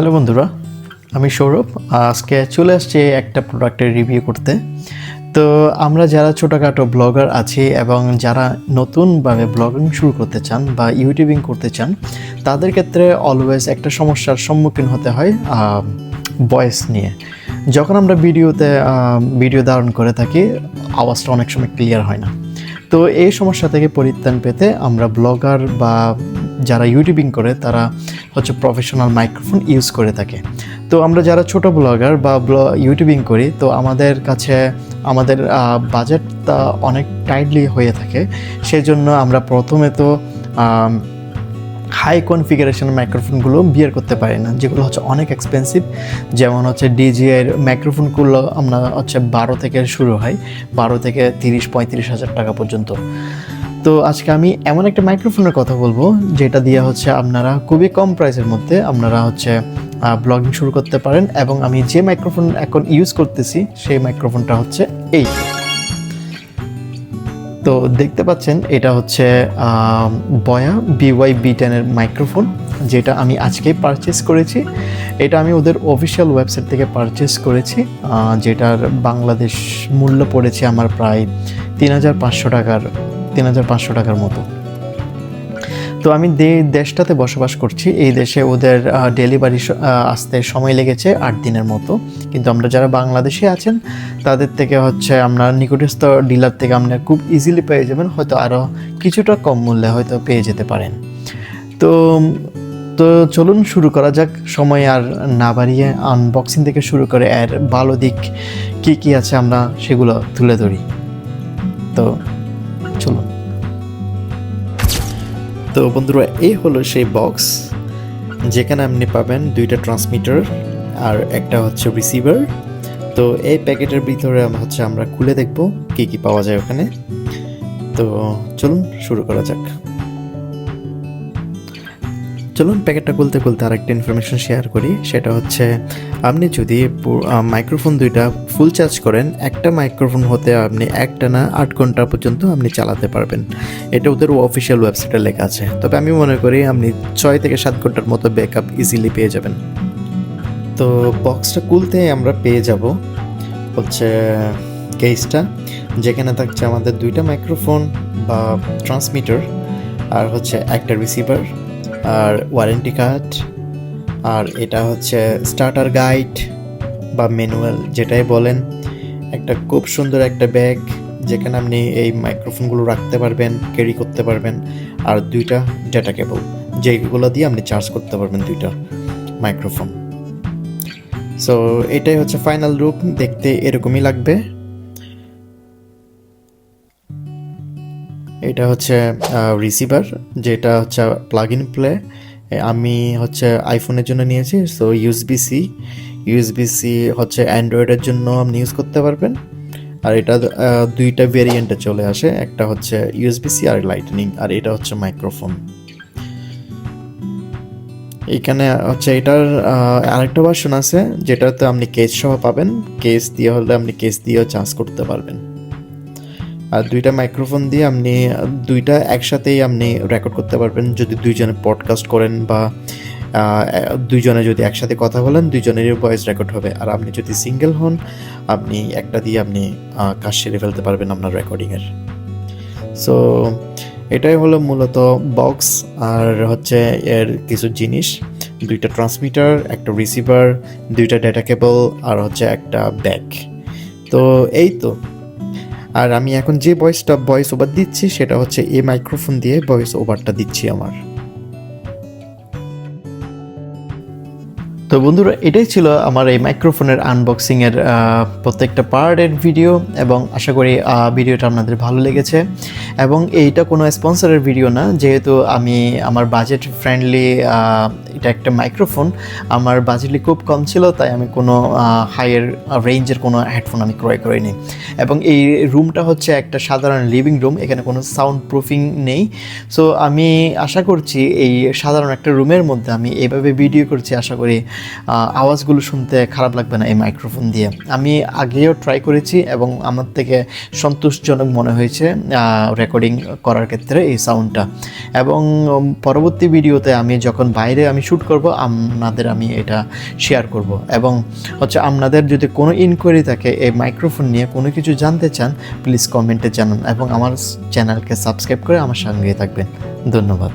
Hello বন্ধুরা, আমি সৌরভ। আজকে চলে আসছি একটা প্রোডাক্টের রিভিউ করতে। তো আমরা যারা ছোটোখাটো ব্লগার আছি এবং যারা নতুনভাবে ব্লগিং শুরু করতে চান বা ইউটিউবিং করতে চান, তাদের ক্ষেত্রে অলওয়েজ একটা সমস্যার সম্মুখীন হতে হয় ভয়েস নিয়ে। যখন আমরা ভিডিওতে ভিডিও ধারণ করে থাকি, আওয়াজটা অনেক সময় ক্লিয়ার হয় না। তো এই সমস্যা থেকে পরিত্রাণ পেতে আমরা ব্লগার বা যারা ইউটিউবিং করে, তারা হচ্ছে প্রফেশনাল মাইক্রোফোন ইউজ করে থাকে। তো আমরা যারা ছোট ব্লগার বা ইউটিউবিং করি, তো আমাদের কাছে আমাদের বাজেটটা অনেক টাইটলি হয়ে থাকে। সেজন্য আমরা প্রথমে তো হাই কনফিগারেশন মাইক্রোফোনগুলো বিয়ার করতে পারি না, যেগুলো হচ্ছে অনেক এক্সপেন্সিভ যেমন হচ্ছে ডিজিআইয়ের মাইক্রোফোনগুলো আমরা হচ্ছে বারো থেকে শুরু হয়, বারো থেকে তিরিশ, পঁয়ত্রিশ হাজার টাকা পর্যন্ত। তো আজকে আমি এমন একটা মাইক্রোফোনের কথা বলব, যেটা দিয়ে হচ্ছে আপনারা খুবই কম প্রাইসের মধ্যে আপনারা হচ্ছে ব্লগিং শুরু করতে পারেন এবং আমি যে মাইক্রোফোন এখন ইউজ করতেছি, সেই মাইক্রোফোনটা হচ্ছে এই। তো দেখতে পাচ্ছেন, এটা হচ্ছে বয়া বিওয়াই বি টেনের মাইক্রোফোন যেটা আমি আজকেই পারচেস করেছি। এটা আমি ওদের অফিসিয়াল ওয়েবসাইট থেকে পারচেস করেছি যেটার বাংলাদেশ মূল্য পড়েছে আমার প্রায় তিন হাজার পাঁচশো টাকার তিন হাজার পাঁচশো টাকার মতো। তো আমি যে দেশটাতে বসবাস করছি। এই দেশে ওদের ডেলিভারি আসতে সময় লেগেছে আট দিনের মতো। কিন্তু আমরা যারা বাংলাদেশে আছেন, তাদের থেকে হচ্ছে আমরা নিকটস্থ ডিলার থেকে আপনারা খুব ইজিলি পেয়ে যাবেন। হয়তো আরও কিছুটা কম মূল্যে হয়তো পেয়ে যেতে পারেন। তো তো চলুন শুরু করা যাক। সময় আর না বাড়িয়ে আনবক্সিং থেকে শুরু করে এর ভালো দিক কী কী আছে আমরা সেগুলো তুলে ধরি। তো তো বন্ধুরা, এই হলো সেই বক্স যেখানে আপনি পাবেন দুইটা ট্রান্সমিটার আর একটা হচ্ছে রিসিভার তো এই প্যাকেটের ভিতরে হচ্ছে আমরা খুলে দেখব কি কি পাওয়া যায় ওখানে। তো চলুন, শুরু করা যাক। চলুন প্যাকেটটা খুলতে খুলতে আরেকটা ইনফরমেশন শেয়ার করি। সেটা হচ্ছে আপনি যদি মাইক্রোফোন দুইটা ফুল চার্জ করেন, একটা মাইক্রোফোন হতে আপনি একটা না আট ঘণ্টা পর্যন্ত আপনি চালাতে পারবেন। এটা ওদের অফিসিয়াল ওয়েবসাইটে লেখা আছে। তবে আমি মনে করি আপনি ছয় থেকে সাত ঘণ্টার মতো ব্যাকআপ ইজিলি পেয়ে যাবেন। তো বক্সটা খুলতে আমরা পেয়ে যাব। হচ্ছে কেসটা যেখানে থাকছে আমাদের দুইটা মাইক্রোফোন বা ট্রান্সমিটার আর হচ্ছে একটা রিসিভার আর ওয়ারেন্টি কার্ড আর এটা হচ্ছে স্টার্টার গাইড বা ম্যানুয়াল যেটাই বলেন। একটা খুব সুন্দর একটা ব্যাগ যেখানে আপনি এই মাইক্রোফোনগুলো রাখতে পারবেন ক্যারি করতে পারবেন, আর দুইটা ডেটা কেবল যেগুলো দিয়ে আপনি চার্জ করতে পারবেন দুইটা মাইক্রোফোন সো এটাই হচ্ছে ফাইনাল রূপ দেখতে এরকমই লাগবে। এটা হচ্ছে রিসিভার যেটা হচ্ছে প্লাগ ইন প্লে আমি হচ্ছে আইফোনের জন্য নিয়েছি so USB C USB C হচ্ছে অ্যান্ড্রয়েডের জন্য আপনি ইউজ করতে পারবেন। আর এটা দুইটা ভেরিয়েন্টে চলে আসে, একটা হচ্ছে ইউএসবি সি আর লাইটনিং আর এটা হচ্ছে মাইক্রোফোন এইখানে হচ্ছে এটার আরেকটা ভার্সন আছে, যেটাতে আপনি কেস সহ পাবেন। কেস দিয়ে হলে আপনি কেস দিয়েও চার্জ করতে পারবেন। আর দুইটা মাইক্রোফোন দিয়ে আপনি, দুইটা একসাথেই আপনি রেকর্ড করতে পারবেন। যদি দুইজনে পডকাস্ট করেন বা দুইজনে যদি একসাথে কথা বলেন, দুইজনেরই ভয়েস রেকর্ড হবে। আর আপনি যদি সিঙ্গেল হন, আপনি একটা দিয়ে আপনি কাজ সেরে ফেলতে পারবেন আপনার রেকর্ডিংয়ের সো এটাই হলো মূলত বক্স আর হচ্ছে এর কিছু জিনিস। দুইটা ট্রান্সমিটার একটা রিসিভার দুইটা ডেটা কেবল আর হচ্ছে একটা ব্যাগ তো এই তো। আর আমি এখন যে ভয়েসটা ভয়েস ওভার দিচ্ছি সেটা হচ্ছে এই মাইক্রোফোন দিয়ে ভয়েস ওভারটা দিচ্ছি আমার। তো বন্ধুরা, এটাই ছিল আমার এই মাইক্রোফোনের আনবক্সিংয়ের প্রত্যেকটা পার্টের ভিডিও এবং আশা করি ভিডিওটা আপনাদের ভালো লেগেছে। এবং এইটা কোনো স্পন্সরের ভিডিও না, যেহেতু আমি আমার বাজেট ফ্রেন্ডলি এটা একটা মাইক্রোফোন আমার বাজেটলি খুব কম ছিল, তাই আমি কোনো হাইয়ের রেঞ্জের কোনো হেডফোন আমি ক্রয় করিনি। এবং এই রুমটা হচ্ছে একটা সাধারণ লিভিং রুম এখানে কোনো সাউন্ড প্রুফিং নেই। সো আমি আশা করছি এই সাধারণ একটা রুমের মধ্যে আমি এইভাবে ভিডিও করছি, আশা করি আওয়াজগুলো শুনতে খারাপ লাগবে না এই মাইক্রোফোন দিয়ে। আমি আগেও ট্রাই করেছি এবং আমার থেকে সন্তোষজনক মনে হয়েছে রেকর্ডিং করার ক্ষেত্রে এই সাউন্ডটা এবং পরবর্তী ভিডিওতে আমি যখন বাইরে আমি শ্যুট করব, আপনাদের আমি এটা শেয়ার করব। এবং হচ্ছে আপনাদের যদি কোনো ইনকোয়ারি থাকে এই মাইক্রোফোন নিয়ে, কোনো কিছু জানতে চান প্লিজ কমেন্টে জানান এবং আমার চ্যানেলকে সাবস্ক্রাইব করে আমার সঙ্গে থাকবেন। ধন্যবাদ।